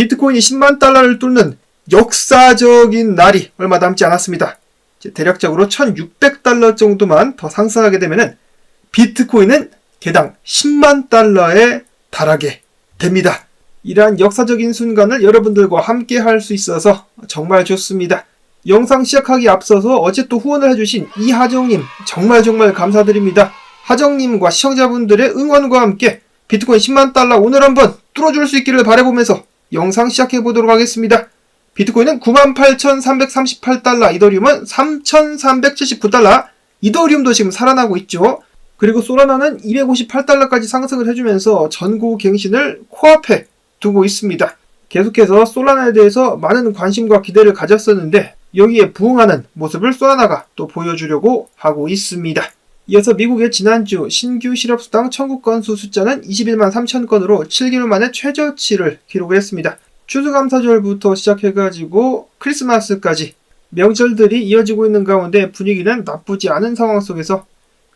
비트코인이 10만 달러를 뚫는 역사적인 날이 얼마 남지 않았습니다. 대략적으로 1600달러 정도만 더 상승하게 되면은 비트코인은 개당 10만 달러에 달하게 됩니다. 이러한 역사적인 순간을 여러분들과 함께 할 수 있어서 정말 좋습니다. 영상 시작하기 앞서서 어제 또 후원을 해주신 이하정님 정말 정말 감사드립니다. 하정님과 시청자분들의 응원과 함께 비트코인 10만 달러 오늘 한번 뚫어줄 수 있기를 바라보면서 영상 시작해 보도록 하겠습니다. 비트코인은 98,338달러, 이더리움은 3,379달러, 이더리움도 지금 살아나고 있죠. 그리고 소라나는 258달러까지 상승을 해주면서 전고 갱신을 코앞에 두고 있습니다. 계속해서 솔라나에 대해서 많은 관심과 기대를 가졌었는데 여기에 부응하는 모습을 솔라나가 또 보여주려고 하고 있습니다. 이어서 미국의 지난주 신규 실업수당 청구 건수 숫자는 21만 3천 건으로 7개월 만에 최저치를 기록을 했습니다. 추수감사절부터 시작해가지고 크리스마스까지 명절들이 이어지고 있는 가운데 분위기는 나쁘지 않은 상황 속에서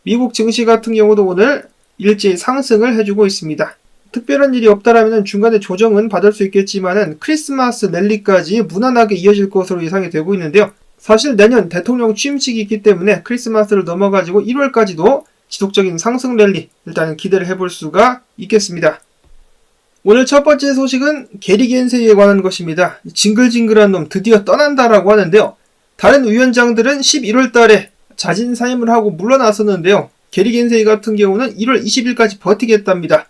미국 증시 같은 경우도 오늘 일제히 상승을 해주고 있습니다. 특별한 일이 없다라면 중간에 조정은 받을 수 있겠지만은 크리스마스 랠리까지 무난하게 이어질 것으로 예상이 되고 있는데요. 사실 내년 대통령 취임식이 있기 때문에 크리스마스를 넘어가지고 1월까지도 지속적인 상승 랠리 일단은 기대를 해볼 수가 있겠습니다. 오늘 첫 번째 소식은 게리 겐세이에 관한 것입니다. 징글징글한 놈 드디어 떠난다라고 하는데요. 다른 위원장들은 11월 달에 자진 사임을 하고 물러났었는데요. 게리 겐세이 같은 경우는 1월 20일까지 버티겠답니다.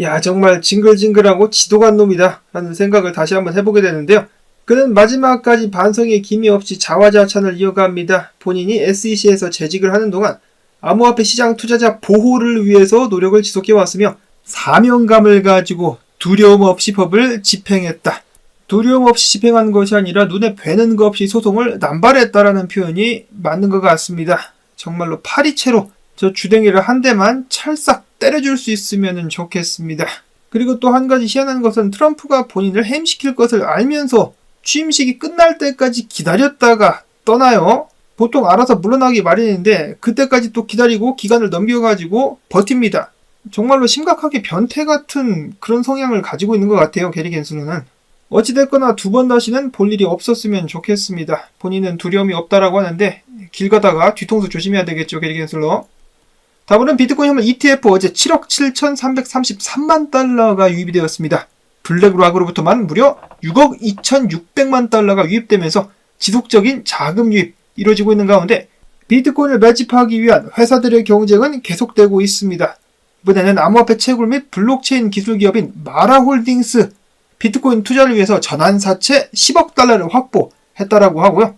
야 정말 징글징글하고 지도간 놈이다 라는 생각을 다시 한번 해보게 되는데요. 그는 마지막까지 반성의 기미 없이 자화자찬을 이어갑니다. 본인이 SEC에서 재직을 하는 동안 암호화폐 시장 투자자 보호를 위해서 노력을 지속해 왔으며 사명감을 가지고 두려움 없이 법을 집행했다. 두려움 없이 집행한 것이 아니라 눈에 뵈는 것 없이 소송을 남발했다라는 표현이 맞는 것 같습니다. 정말로 파리채로 저 주댕이를 한 대만 찰싹 때려줄 수 있으면 좋겠습니다. 그리고 또 한 가지 희한한 것은 트럼프가 본인을 해임시킬 것을 알면서 취임식이 끝날 때까지 기다렸다가 떠나요. 보통 알아서 물러나기 마련인데 그때까지 또 기다리고 기간을 넘겨가지고 버팁니다. 정말로 심각하게 변태 같은 그런 성향을 가지고 있는 것 같아요. 게리 겐스는. 어찌됐거나 두 번 다시는 볼 일이 없었으면 좋겠습니다. 본인은 두려움이 없다라고 하는데 길 가다가 뒤통수 조심해야 되겠죠. 게리 겐슬러. 다음은 비트코인 현물 ETF 어제 7억 7,333만 달러가 유입이 되었습니다. 블랙락으로부터만 무려 6억 2,600만 달러가 유입되면서 지속적인 자금 유입 이루어지고 있는 가운데 비트코인을 매집하기 위한 회사들의 경쟁은 계속되고 있습니다. 이번에는 암호화폐 채굴 및 블록체인 기술 기업인 마라홀딩스 비트코인 투자를 위해서 전환사채 10억 달러를 확보했다라고 하고요.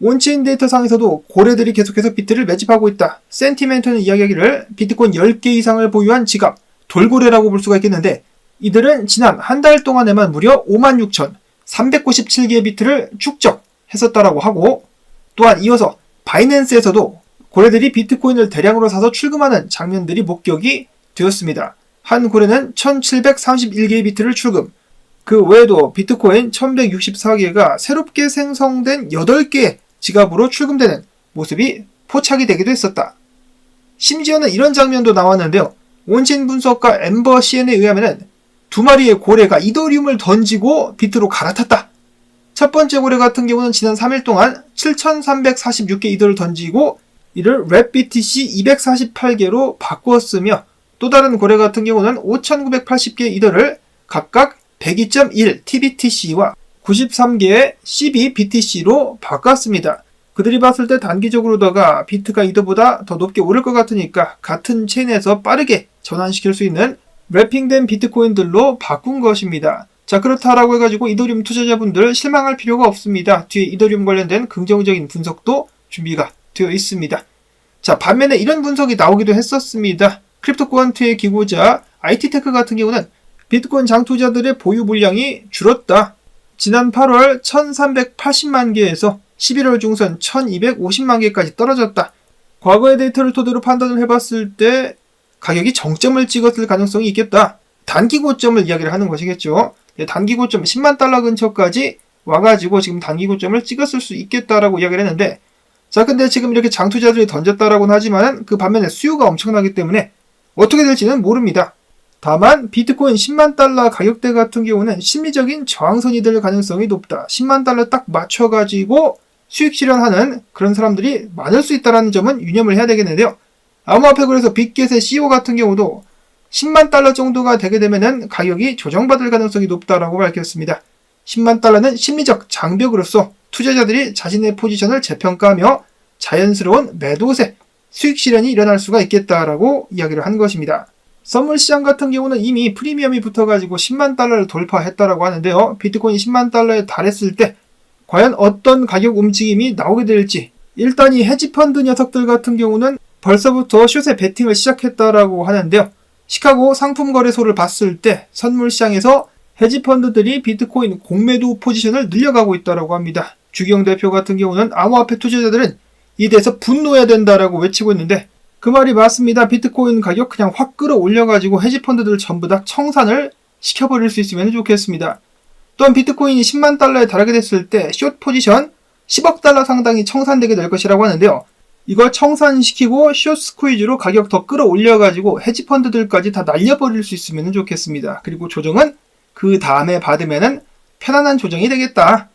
온체인 데이터 상에서도 고래들이 계속해서 비트를 매집하고 있다. 센티멘트는 이야기하기를 비트코인 10개 이상을 보유한 지갑, 돌고래라고 볼 수가 있겠는데 이들은 지난 한 달 동안에만 무려 56,397개의 비트를 축적했었다라고 하고 또한 이어서 바이낸스에서도 고래들이 비트코인을 대량으로 사서 출금하는 장면들이 목격이 되었습니다. 한 고래는 1731개의 비트를 출금, 그 외에도 비트코인 1164개가 새롭게 생성된 8개의 지갑으로 출금되는 모습이 포착이 되기도 했었다. 심지어는 이런 장면도 나왔는데요. 온진 분석가 엠버 CN에 의하면 두 마리의 고래가 이더리움을 던지고 비트로 갈아탔다. 첫 번째 고래 같은 경우는 지난 3일 동안 7,346개 이더를 던지고 이를 랩BTC 248개로 바꾸었으며 또 다른 고래 같은 경우는 5,980개 이더를 각각 102.1 TBTC와 93개의 CBBTC로 바꿨습니다. 그들이 봤을 때 단기적으로다가 비트가 이더보다 더 높게 오를 것 같으니까 같은 체인에서 빠르게 전환시킬 수 있는 랩핑된 비트코인들로 바꾼 것입니다. 자 그렇다라고 해가지고 이더리움 투자자분들 실망할 필요가 없습니다. 뒤에 이더리움 관련된 긍정적인 분석도 준비가 되어 있습니다. 자 반면에 이런 분석이 나오기도 했었습니다. 크립토 퀀트의 기고자 IT테크 같은 경우는 비트코인 장투자들의 보유 물량이 줄었다. 지난 8월 1380만 개에서 11월 중선 1250만 개까지 떨어졌다. 과거의 데이터를 토대로 판단을 해봤을 때 가격이 정점을 찍었을 가능성이 있겠다. 단기 고점을 이야기를 하는 것이겠죠. 네, 단기 고점 10만 달러 근처까지 와가지고 지금 단기 고점을 찍었을 수 있겠다라고 이야기를 했는데 자 근데 지금 이렇게 장투자들이 던졌다라고는 하지만 그 반면에 수요가 엄청나기 때문에 어떻게 될지는 모릅니다. 다만 비트코인 10만 달러 가격대 같은 경우는 심리적인 저항선이 될 가능성이 높다. 10만 달러 딱 맞춰가지고 수익 실현하는 그런 사람들이 많을 수 있다는 점은 유념을 해야 되겠는데요. 암호화폐 그래서 빅겟의 CEO 같은 경우도 10만 달러 정도가 되게 되면은 가격이 조정받을 가능성이 높다라고 밝혔습니다. 10만 달러는 심리적 장벽으로서 투자자들이 자신의 포지션을 재평가하며 자연스러운 매도세, 수익 실현이 일어날 수가 있겠다라고 이야기를 한 것입니다. 선물 시장 같은 경우는 이미 프리미엄이 붙어가지고 10만 달러를 돌파했다라고 하는데요. 비트코인이 10만 달러에 달했을 때 과연 어떤 가격 움직임이 나오게 될지 일단 이 헤지펀드 녀석들 같은 경우는 벌써부터 숏에 베팅을 시작했다라고 하는데요. 시카고 상품 거래소를 봤을 때 선물 시장에서 헤지펀드들이 비트코인 공매도 포지션을 늘려가고 있다라고 합니다. 주경 대표 같은 경우는 암호화폐 투자자들은 이 대해서 분노해야 된다라고 외치고 있는데 그 말이 맞습니다. 비트코인 가격 그냥 확 끌어올려가지고 헤지펀드들 전부 다 청산을 시켜버릴 수 있으면 좋겠습니다. 또한 비트코인이 10만 달러에 달하게 됐을 때 숏 포지션 10억 달러 상당이 청산되게 될 것이라고 하는데요. 이걸 청산시키고 숏 스퀴즈로 가격 더 끌어올려가지고 헤지펀드들까지 다 날려버릴 수 있으면 좋겠습니다. 그리고 조정은 그 다음에 받으면은 편안한 조정이 되겠다.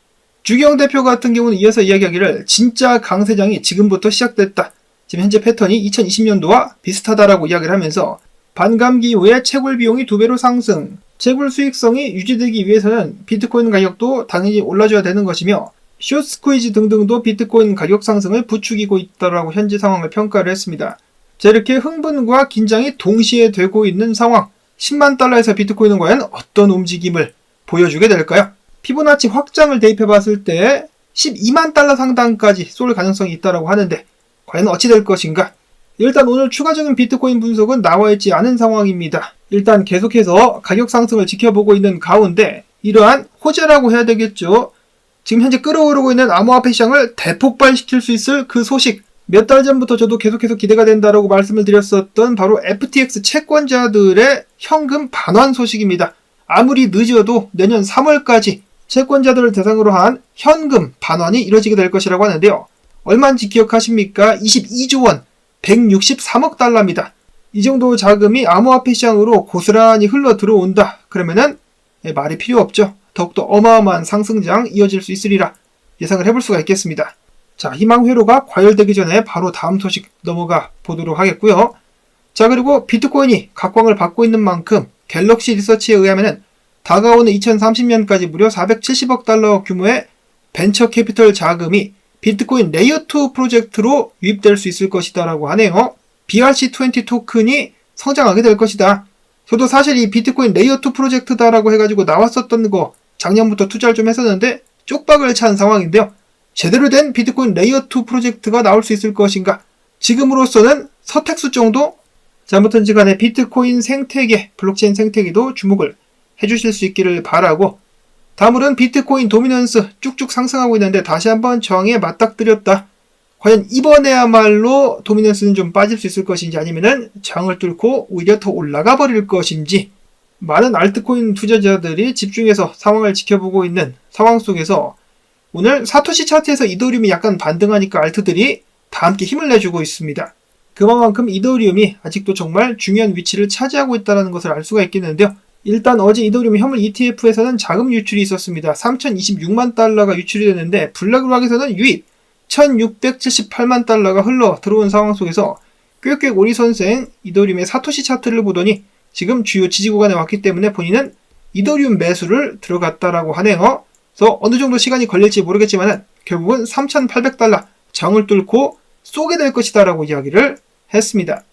주경 대표 같은 경우는 이어서 이야기하기를 진짜 강세장이 지금부터 시작됐다. 지금 현재 패턴이 2020년도와 비슷하다라고 이야기를 하면서 반감기 이후에 채굴 비용이 두 배로 상승, 채굴 수익성이 유지되기 위해서는 비트코인 가격도 당연히 올라줘야 되는 것이며 숏 스퀴즈 등등도 비트코인 가격 상승을 부추기고 있다라고 현재 상황을 평가를 했습니다. 자, 이렇게 흥분과 긴장이 동시에 되고 있는 상황. 10만 달러에서 비트코인은 과연 어떤 움직임을 보여주게 될까요? 피보나치 확장을 대입해 봤을 때 12만 달러 상당까지 쏠 가능성이 있다고 하는데 과연 어찌 될 것인가? 일단 오늘 추가적인 비트코인 분석은 나와 있지 않은 상황입니다. 일단 계속해서 가격 상승을 지켜보고 있는 가운데 이러한 호재라고 해야 되겠죠. 지금 현재 끌어오르고 있는 암호화폐 시장을 대폭발시킬 수 있을 그 소식 몇 달 전부터 저도 계속해서 기대가 된다라고 말씀을 드렸었던 바로 FTX 채권자들의 현금 반환 소식입니다. 아무리 늦어도 내년 3월까지 채권자들을 대상으로 한 현금 반환이 이뤄지게 될 것이라고 하는데요. 얼마인지 기억하십니까? 22조 원, 163억 달러입니다. 이 정도 자금이 암호화폐 시장으로 고스란히 흘러 들어온다. 그러면은 예, 말이 필요 없죠. 더욱더 어마어마한 상승장 이어질 수 있으리라 예상을 해볼 수가 있겠습니다. 자, 희망 회로가 과열되기 전에 바로 다음 소식 넘어가 보도록 하겠고요. 자, 그리고 비트코인이 각광을 받고 있는 만큼 갤럭시 리서치에 의하면 다가오는 2030년까지 무려 470억 달러 규모의 벤처 캐피털 자금이 비트코인 레이어2 프로젝트로 유입될 수 있을 것이다라고 하네요. BRC20 토큰이 성장하게 될 것이다. 저도 사실 이 비트코인 레이어2 프로젝트다라고 해가지고 나왔었던 거 작년부터 투자를 좀 했었는데 쪽박을 찬 상황인데요. 제대로 된 비트코인 레이어2 프로젝트가 나올 수 있을 것인가? 지금으로서는 서택수 정도? 잘못든지 간에 비트코인 생태계, 블록체인 생태계도 주목을 해주실 수 있기를 바라고 다음으로는 비트코인 도미넌스 쭉쭉 상승하고 있는데 다시 한번 저항에 맞닥뜨렸다. 과연 이번에야말로 도미넌스는 좀 빠질 수 있을 것인지 아니면은 저항을 뚫고 오히려 더 올라가 버릴 것인지 많은 알트코인 투자자들이 집중해서 상황을 지켜보고 있는 상황 속에서 오늘 사토시 차트에서 이더리움이 약간 반등하니까 알트들이 다 함께 힘을 내주고 있습니다. 그만큼 이더리움이 아직도 정말 중요한 위치를 차지하고 있다는 것을 알 수가 있겠는데요. 일단 어제 이더리움 현물 ETF에서는 자금 유출이 있었습니다. 3,026만 달러가 유출이 됐는데 블랙락에서는 유입 1,678만 달러가 흘러 들어온 상황 속에서 꾀꾀 오리 선생 이더리움의 사토시 차트를 보더니 지금 주요 지지 구간에 왔기 때문에 본인은 이더리움 매수를 들어갔다라고 하네요. 그래서 어느 정도 시간이 걸릴지 모르겠지만 결국은 3,800달러 장을 뚫고 쏘게 될 것이다라고 이야기를 했습니다.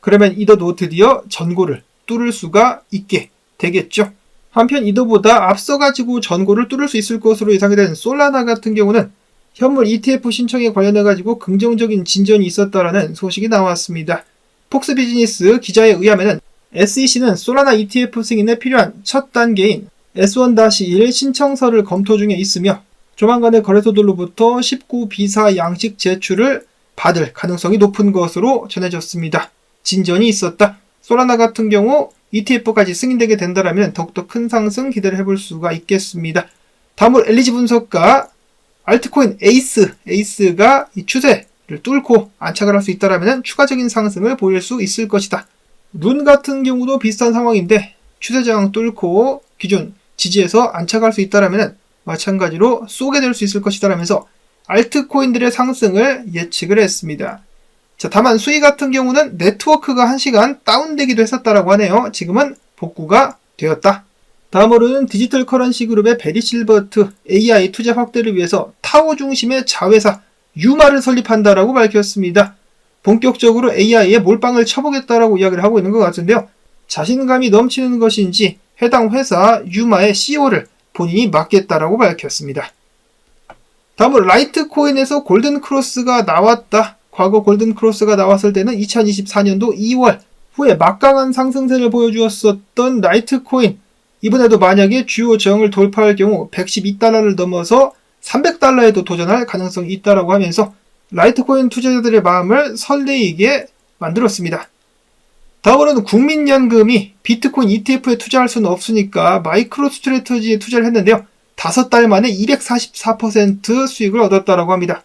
그러면 이더도 드디어 전고를 뚫을 수가 있게 되겠죠. 한편 이더보다 앞서가지고 전고를 뚫을 수 있을 것으로 예상이 된 솔라나 같은 경우는 현물 ETF 신청에 관련해가지고 긍정적인 진전이 있었다라는 소식이 나왔습니다. 폭스 비즈니스 기자에 의하면 SEC는 솔라나 ETF 승인에 필요한 첫 단계인 S1-1 신청서를 검토 중에 있으며 조만간에 거래소들로부터 19 비사 양식 제출을 받을 가능성이 높은 것으로 전해졌습니다. 진전이 있었다. 솔라나 같은 경우 ETF까지 승인되게 된다면 더욱더 큰 상승 기대를 해볼 수가 있겠습니다. 다음으로 엘리지 분석가 알트코인 에이스, 에이스가 이 추세를 뚫고 안착을 할 수 있다면 추가적인 상승을 보일 수 있을 것이다. 룬 같은 경우도 비슷한 상황인데 추세 저항 뚫고 기존 지지에서 안착할 수 있다라면 마찬가지로 쏘게 될 수 있을 것이다라면서 알트코인들의 상승을 예측을 했습니다. 자, 다만 수위 같은 경우는 네트워크가 1시간 다운되기도 했었다라고 하네요. 지금은 복구가 되었다. 다음으로는 디지털 커런시 그룹의 베리 실버트 AI 투자 확대를 위해서 타워 중심의 자회사 유마를 설립한다라고 밝혔습니다. 본격적으로 AI에 몰빵을 쳐보겠다라고 이야기를 하고 있는 것 같은데요. 자신감이 넘치는 것인지 해당 회사 유마의 CEO를 본인이 맡겠다라고 밝혔습니다. 다음으로 라이트코인에서 골든 크로스가 나왔다. 과거 골든 크로스가 나왔을 때는 2024년도 2월 후에 막강한 상승세를 보여주었었던 라이트코인 이번에도 만약에 주요 저항을 돌파할 경우 112달러를 넘어서 300달러에도 도전할 가능성이 있다라고 하면서 라이트코인 투자자들의 마음을 설레이게 만들었습니다. 다음으로는 국민연금이 비트코인 ETF에 투자할 수는 없으니까 마이크로 스트레터지에 투자를 했는데요. 5달 만에 244% 수익을 얻었다라고 합니다.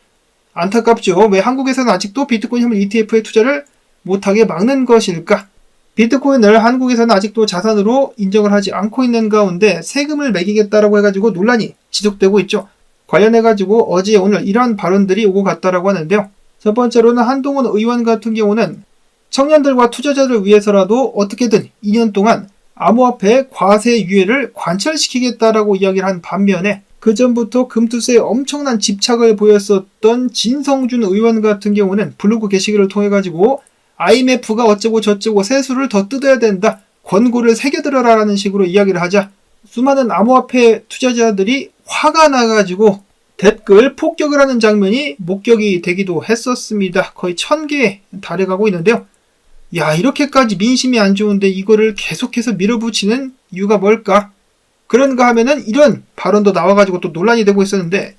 안타깝죠. 왜 한국에서는 아직도 비트코인 현물 ETF에 투자를 못하게 막는 것일까? 비트코인을 한국에서는 아직도 자산으로 인정을 하지 않고 있는 가운데 세금을 매기겠다라고 해가지고 논란이 지속되고 있죠. 관련해가지고 어제 오늘 이러한 발언들이 오고 갔다라고 하는데요. 첫 번째로는 한동훈 의원 같은 경우는 청년들과 투자자를 위해서라도 어떻게든 2년 동안 암호화폐 과세 유예를 관철시키겠다라고 이야기를 한 반면에 그 전부터 금투세에 엄청난 집착을 보였었던 진성준 의원 같은 경우는 블로그 게시글을 통해 가지고 IMF가 어쩌고 저쩌고 세수를 더 뜯어야 된다. 권고를 새겨들어라라는 식으로 이야기를 하자 수많은 암호화폐 투자자들이 화가 나가지고 댓글 폭격을 하는 장면이 목격이 되기도 했었습니다. 거의 천 개에 달해가고 있는데요. 야, 이렇게까지 민심이 안 좋은데 이거를 계속해서 밀어붙이는 이유가 뭘까? 그런가 하면은 이런 발언도 나와가지고 또 논란이 되고 있었는데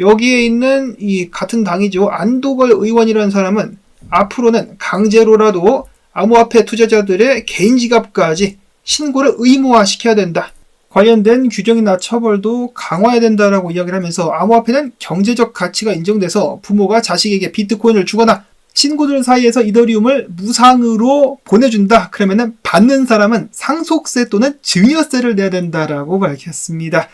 여기에 있는 이 같은 당이죠. 안도걸 의원이라는 사람은 앞으로는 강제로라도 암호화폐 투자자들의 개인 지갑까지 신고를 의무화 시켜야 된다. 관련된 규정이나 처벌도 강화해야 된다라고 이야기를 하면서 암호화폐는 경제적 가치가 인정돼서 부모가 자식에게 비트코인을 주거나 친구들 사이에서 이더리움을 무상으로 보내준다. 그러면은 받는 사람은 상속세 또는 증여세를 내야 된다라고 밝혔습니다.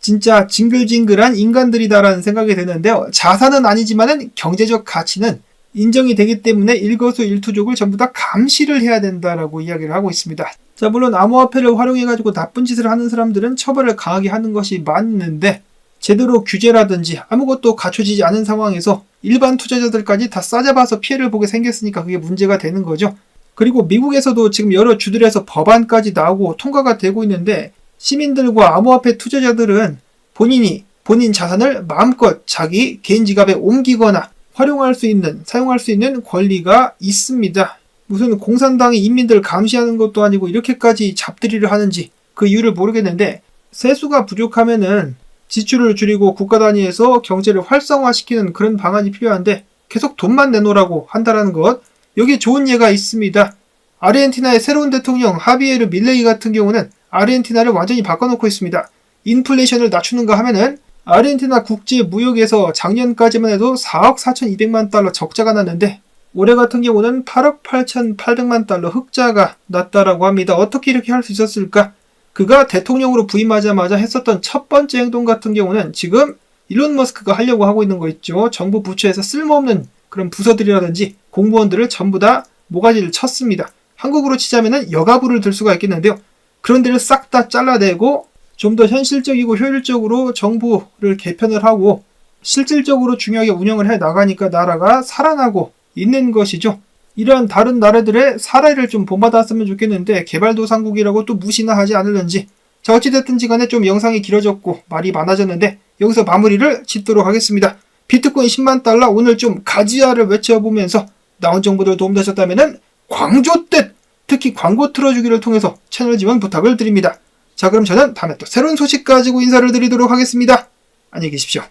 진짜 징글징글한 인간들이다라는 생각이 드는데요. 자산은 아니지만은 경제적 가치는 인정이 되기 때문에 일거수일투족을 전부 다 감시를 해야 된다라고 이야기를 하고 있습니다. 자, 물론 암호화폐를 활용해가지고 나쁜 짓을 하는 사람들은 처벌을 강하게 하는 것이 맞는데 제대로 규제라든지 아무것도 갖춰지지 않은 상황에서 일반 투자자들까지 다 싸잡아서 피해를 보게 생겼으니까 그게 문제가 되는 거죠. 그리고 미국에서도 지금 여러 주들에서 법안까지 나오고 통과가 되고 있는데 시민들과 암호화폐 투자자들은 본인이 본인 자산을 마음껏 자기 개인 지갑에 옮기거나 활용할 수 있는, 사용할 수 있는 권리가 있습니다. 무슨 공산당이 인민들을 감시하는 것도 아니고 이렇게까지 잡들이를 하는지 그 이유를 모르겠는데 세수가 부족하면은 지출을 줄이고 국가 단위에서 경제를 활성화시키는 그런 방안이 필요한데 계속 돈만 내놓으라고 한다라는 것 여기에 좋은 예가 있습니다. 아르헨티나의 새로운 대통령 하비에르 밀레이 같은 경우는 아르헨티나를 완전히 바꿔놓고 있습니다. 인플레이션을 낮추는가 하면은 아르헨티나 국제 무역에서 작년까지만 해도 4억 4,200만 달러 적자가 났는데 올해 같은 경우는 8억 8,800만 달러 흑자가 났다라고 합니다. 어떻게 이렇게 할 수 있었을까? 그가 대통령으로 부임하자마자 했었던 첫 번째 행동 같은 경우는 지금 일론 머스크가 하려고 하고 있는 거 있죠. 정부 부처에서 쓸모없는 그런 부서들이라든지 공무원들을 전부 다 모가지를 쳤습니다. 한국으로 치자면은 여가부를 들 수가 있겠는데요. 그런 데를 싹 다 잘라내고 좀 더 현실적이고 효율적으로 정부를 개편을 하고 실질적으로 중요하게 운영을 해 나가니까 나라가 살아나고 있는 것이죠. 이러한 다른 나라들의 사례를 좀 본받았으면 좋겠는데 개발도상국이라고 또 무시나 하지 않을는지 자 어찌됐든지 간에 좀 영상이 길어졌고 말이 많아졌는데 여기서 마무리를 짓도록 하겠습니다. 비트코인 10만 달러 오늘 좀 가지야를 외쳐보면서 나온 정보들 도움되셨다면 광조 뜻 특히 광고 틀어주기를 통해서 채널 지원 부탁을 드립니다. 자 그럼 저는 다음에 또 새로운 소식 가지고 인사를 드리도록 하겠습니다. 안녕히 계십시오.